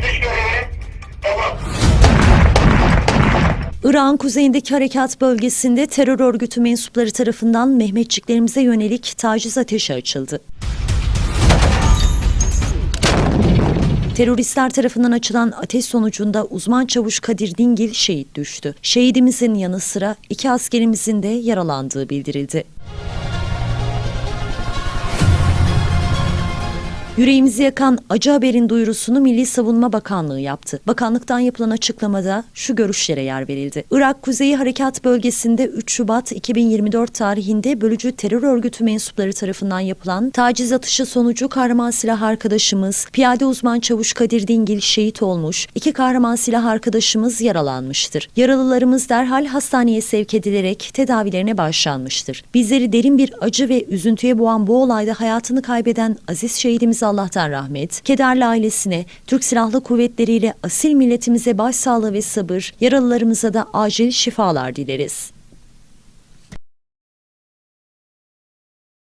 Atış. Irak'ın kuzeyindeki harekat bölgesinde terör örgütü mensupları tarafından Mehmetçiklerimize yönelik taciz ateşi açıldı. Teröristler tarafından açılan ateş sonucunda uzman çavuş Kadir Dingil şehit düştü. Şehidimizin yanı sıra iki askerimizin de yaralandığı bildirildi. Yüreğimizi yakan acı haberin duyurusunu Milli Savunma Bakanlığı yaptı. Bakanlıktan yapılan açıklamada şu görüşlere yer verildi. Irak Kuzeyi Harekat Bölgesi'nde 3 Şubat 2024 tarihinde bölücü terör örgütü mensupları tarafından yapılan taciz atışı sonucu kahraman silah arkadaşımız, piyade uzman çavuş Kadir Dingil şehit olmuş, iki kahraman silah arkadaşımız yaralanmıştır. Yaralılarımız derhal hastaneye sevk edilerek tedavilerine başlanmıştır. Bizleri derin bir acı ve üzüntüye boğan bu olayda hayatını kaybeden aziz şehidimize Allah'tan rahmet, kederli ailesine, Türk Silahlı Kuvvetleri ile asil milletimize başsağlığı ve sabır, yaralılarımıza da acil şifalar dileriz.